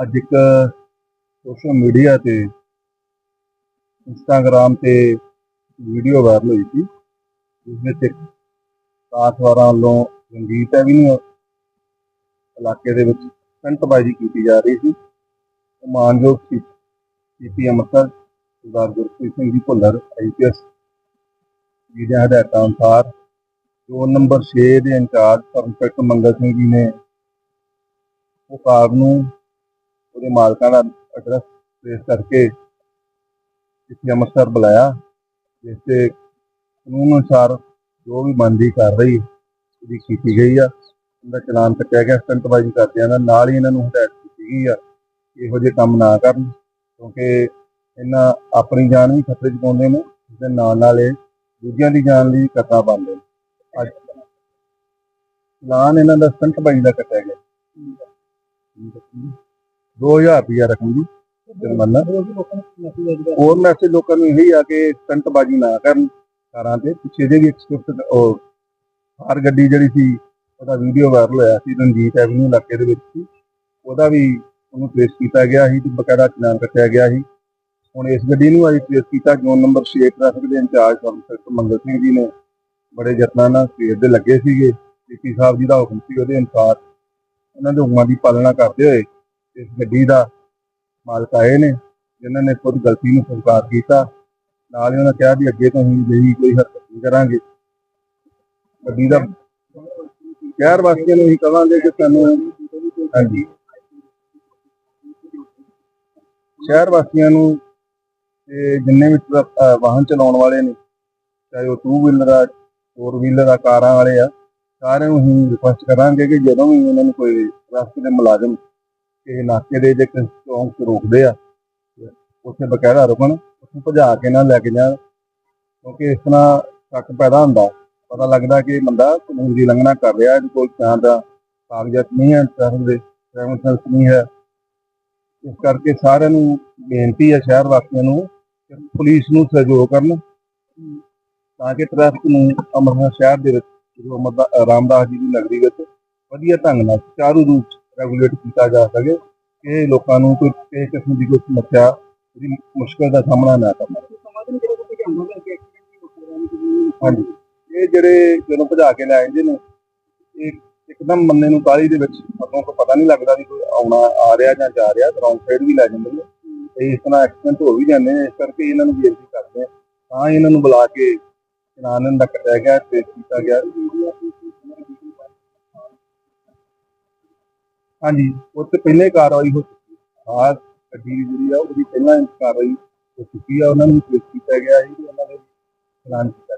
ਅੱਜ ਇੱਕ social media ਤੇ ਇੰਸਟਾਗ੍ਰਾਮ ਤੇ ਵੀਡੀਓ ਵਾਇਰਲ ਹੋਈ ਸੀ, ਜਿਸ ਵਿੱਚ ਇੱਕ ਕਾਸਵਾਰਾਂ ਵੱਲੋਂ ਰਣਜੀਤ ਐਵੀਨਿਊ ਇਲਾਕੇ ਦੇ ਵਿੱਚ ਸਟੰਟਬਾਜ਼ੀ ਕੀਤੀ ਜਾ ਰਹੀ ਸੀ। ਉਹ ਮਾਨਯੋਗ ਸੀ, ਸੀਪੀ ਅੰਮ੍ਰਿਤਸਰ, ਸਰਦਾਰ ਗੁਰਪ੍ਰੀਤ ਸਿੰਘ ਜੀ ਭੁੱਲਰ ਆਈਪੀਐਸ ਜੀ ਦੇ ਹਦਾਇਤਾਂ ਅਨੁਸਾਰ ਜ਼ੋਨ ਨੰਬਰ 6 ਦੇ ਇੰਚਾਰਜ ਸਰਪੰਚ ਮੰਗਲ ਸਿੰਘ ਜੀ ਨੇ ਉਹ ਕਾਰ ਨੂੰ ਉਹਦੇ ਮਾਲਕਾਂ ਦਾ ਐਡਰੈਸ ਟ੍ਰੇਸ ਕਰਕੇ ਇੱਥੇ ਅੰਮ੍ਰਿਤਸਰ ਬੁਲਾਇਆ, ਜਿਸ ਤੇ ਕਾਨੂੰਨ ਅਨੁਸਾਰ ਜੋ ਵੀ ਬਣਦੀ ਕਾਰਵਾਈ ਉਹਦੀ ਕੀਤੀ ਗਈ ਆ। ਉਹਦਾ ਚਲਾਨ ਕੱਟਿਆ ਗਿਆ ਸਟੰਟਬਾਜ਼ੀ ਕਰਦਿਆਂ ਦਾ, ਨਾਲ ਹੀ ਇਹਨਾਂ ਨੂੰ ਹਦਾਇਤ ਕੀਤੀ ਗਈ ਆ ਕਿ ਇਹੋ ਜਿਹੇ ਕੰਮ ਨਾ ਕਰਨ, ਕਿਉਂਕਿ ਇਹਨਾਂ ਆਪਣੀ ਜਾਨ ਵੀ ਖਤਰੇ 'ਚ ਪਾਉਂਦੇ ਨੇ ਇਸ ਦੇ ਨਾਲ ਨਾਲ ਇਹ ਦੂਜਿਆਂ ਦੀ ਜਾਨ ਲਈ ਖਤਰਾ ਪਾਉਂਦੇ ਨੇ। ਅੱਜ ਚਲਾਨ ਇਹਨਾਂ ਦਾ ਸਟੰਟਬਾਜ਼ੀ ਦਾ ਕੱਟਿਆ ਗਿਆ। 2000 ਰੁਪਇਆ ਰਕਮ ਦੀ ਜੁਰਮਾਨਾ। ਹੋਰ ਮੈਸੇਜ ਲੋਕਾਂ ਨੂੰ ਇਹੀ ਆ ਕਿ ਸਟੰਟਬਾਜ਼ੀ ਨਾ ਕਰਨ ਕਾਰਾਂ ਤੇ। ਪਿੱਛੇ ਜੇ ਵੀ ਇੱਕ ਸਵਿਫਟ ਉਹ ਕਾਰ ਗੱਡੀ ਜਿਹੜੀ ਸੀ, ਉਹਦਾ ਵੀਡੀਓ ਵਾਇਰਲ ਹੋਇਆ ਸੀ ਰਣਜੀਤ ਐਵਨਿਊ ਇਲਾਕੇ ਦੇ ਵਿੱਚ। ਸੀ ਉਹਦਾ ਵੀ ਉਹਨੂੰ ਟ੍ਰੇਸ ਕੀਤਾ ਗਿਆ ਸੀ ਤੇ ਬਕਾਇਦਾ ਚਲਾਨ ਕੱਟਿਆ ਗਿਆ ਸੀ। ਹੁਣ ਇਸ ਗੱਡੀ ਨੂੰ ਅੱਜ ਟ੍ਰੇਸ ਕੀਤਾ, ਜ਼ੋਨ ਨੰਬਰ 6 ਟ੍ਰੈਫਿਕ ਦੇ ਇੰਚਾਰਜ ਸਰਪੰਚ ਮੰਗਲ ਸਿੰਘ ਜੀ ਨੇ। ਬੜੇ ਯਤਨਾਂ ਨਾਲ ਸਵੇਰ ਦੇ ਲੱਗੇ ਸੀਗੇ। ਡੀਪੀ ਸਾਹਿਬ ਜੀ ਦਾ ਹੁਕਮ ਸੀ ਉਹਦੇ ਅਨੁਸਾਰ। ਉਹਨਾਂ ਦੇ ਹੁਕਮਾਂ ਦੀ ਪਾਲਣਾ ਕਰਦੇ ਹੋਏ ਇਸ ਗੱਡੀ ਦਾ ਮਾਲਕ ਆਏ ਨੇ, ਜਿਨ੍ਹਾਂ ਨੇ ਖੁਦ ਗਲਤੀ ਨੂੰ ਸਵੀਕਾਰ ਕੀਤਾ। ਨਾਲ ਹੀ ਉਹਨਾਂ ਕਿਹਾ ਵੀ ਅੱਗੇ ਤੋਂ ਅਸੀਂ ਜਿਹੀ ਕੋਈ ਹਰਕਤ ਨਹੀਂ ਕਰਾਂਗੇ। ਗੱਡੀ ਦਾ ਸ਼ਹਿਰ ਵਾਸੀਆਂ ਨੂੰ ਹੀ ਕਹਾਂਗੇ ਕਿ ਸਾਨੂੰ ਹਾਂਜੀ। ਸ਼ਹਿਰ ਵਾਸੀਆਂ ਨੂੰ ਤੇ ਜਿੰਨੇ ਵੀ ਵਾਹਨ ਚਲਾਉਣ ਵਾਲੇ ਨੇ, ਚਾਹੇ ਉਹ ਟੂ ਵੀਲਰ ਆ ਫੋਰ ਵੀਲਰ ਆ, ਕਾਰਾਂ ਵਾਲੇ ਆ, ਸਾਰਿਆਂ ਨੂੰ ਹੀ ਰਿਕੁਐਸਟ ਕਰਾਂਗੇ ਕਿ ਜਦੋਂ ਵੀ ਉਹਨਾਂ ਨੂੰ ਕੋਈ ਰਸਤੇ ਦੇ ਮੁਲਾਜ਼ਮ ਕਿਸੇ ਨਾਕੇ ਦੇ ਜੇ ਚੌਂਕ 'ਚ ਰੋਕਦੇ ਆ ਉੱਥੇ ਬਕਾਇਦਾ ਰੁਕਣ, ਉੱਥੋਂ ਭਜਾ ਕੇ ਨਾ ਲੈ ਕੇ ਜਾਣ, ਕਿਉਂਕਿ ਇਸ ਤਰ੍ਹਾਂ ਸ਼ੱਕ ਪੈਦਾ ਹੁੰਦਾ। ਪਤਾ ਲੱਗਦਾ ਕਿ ਬੰਦਾ ਕਾਨੂੰਨ ਦੀ ਉਲੰਘਣਾ ਕਰ ਰਿਹਾ, ਇਹਦੇ ਕੋਲ ਜਾਂ ਦਾ ਕਾਗਜ਼ਾਤ ਨਹੀਂ ਹੈ ਟ੍ਰੈਫਿਕ ਦੇ ਡਰਾਈਵਿੰਗ ਲਾਇਸੈਂਸ ਨਹੀਂ ਹੈ। ਇਸ ਕਰਕੇ ਸਾਰਿਆਂ ਨੂੰ ਬੇਨਤੀ ਹੈ, ਸ਼ਹਿਰ ਵਾਸੀਆਂ ਨੂੰ, ਕਿ ਪੁਲਿਸ ਨੂੰ ਸਹਿਯੋਗ ਕਰਨ, ਤਾਂ ਕਿ ਟ੍ਰੈਫਿਕ ਨੂੰ ਅੰਮ੍ਰਿਤਸਰ ਸ਼ਹਿਰ ਦੇ ਵਿੱਚ ਗੁਰੂ ਰਾਮਦਾਸ ਜੀ ਦੀ ਨਗਰੀ ਵਿੱਚ ਵਧੀਆ ਢੰਗ ਨਾਲ, ਸੁਚਾਰੂ ਰੂਪ ਰੈਗੂਲੇਟ ਕੀਤਾ ਜਾ ਸਕੇ ਕਿ ਲੋਕਾਂ ਨੂੰ ਕੋਈ ਕਿਸੇ ਕਿਸਮ ਦੀ ਕੋਈ ਸਮੱਸਿਆ ਦੀ ਮੁਸ਼ਕਲ ਦਾ ਸਾਹਮਣਾ ਨਾ ਕਰਨਾ ਹਾਂਜੀ। ਇਹ ਜਿਹੜੇ ਜਦੋਂ ਭਜਾ ਕੇ ਲੈ ਜਾਂਦੇ ਨੇ, ਇਹ ਇੱਕਦਮ ਬੰਦੇ ਨੂੰ ਕਾਲੀ ਦੇ ਵਿੱਚ ਮਤਲਬ ਕੋਈ ਪਤਾ ਨਹੀਂ ਲੱਗਦਾ ਵੀ ਕੋਈ ਆਉਣਾ ਆ ਰਿਹਾ ਜਾਂ ਜਾ ਰਿਹਾ ਰੌਂਗ ਸਾਈਡ ਵੀ ਲੈ ਜਾਂਦੇ ਨੇ। ਤੇ ਇਸ ਤਰ੍ਹਾਂ ਐਕਸੀਡੈਂਟ ਹੋ ਵੀ ਜਾਂਦੇ ਨੇ, ਇਸ ਕਰਕੇ ਇਹਨਾਂ ਨੂੰ ਬੇਨਤੀ ਕਰਦੇ ਆ। ਤਾਂ ਇਹਨਾਂ ਨੂੰ ਬੁਲਾ ਕੇ ਚਲਾਨ ਦਾ ਕੱਟਿਆ ਗਿਆ ਤੇ ਕੀਤਾ ਗਿਆ। ਹਾਂਜੀ, ਉਹ ਤੇ ਪਹਿਲੇ ਕਾਰਵਾਈ ਹੋ ਚੁੱਕੀ ਆ ਗੱਡੀ ਜਿਹੜੀ ਆ, ਉਹਦੀ ਪਹਿਲਾਂ ਕਾਰਵਾਈ ਹੋ ਚੁੱਕੀ ਆ। ਉਹਨਾਂ ਨੂੰ ਪੇਸ਼ ਕੀਤਾ ਗਿਆ ਸੀ ਤੇ ਉਹਨਾਂ ਦੇ ਕੀਤਾ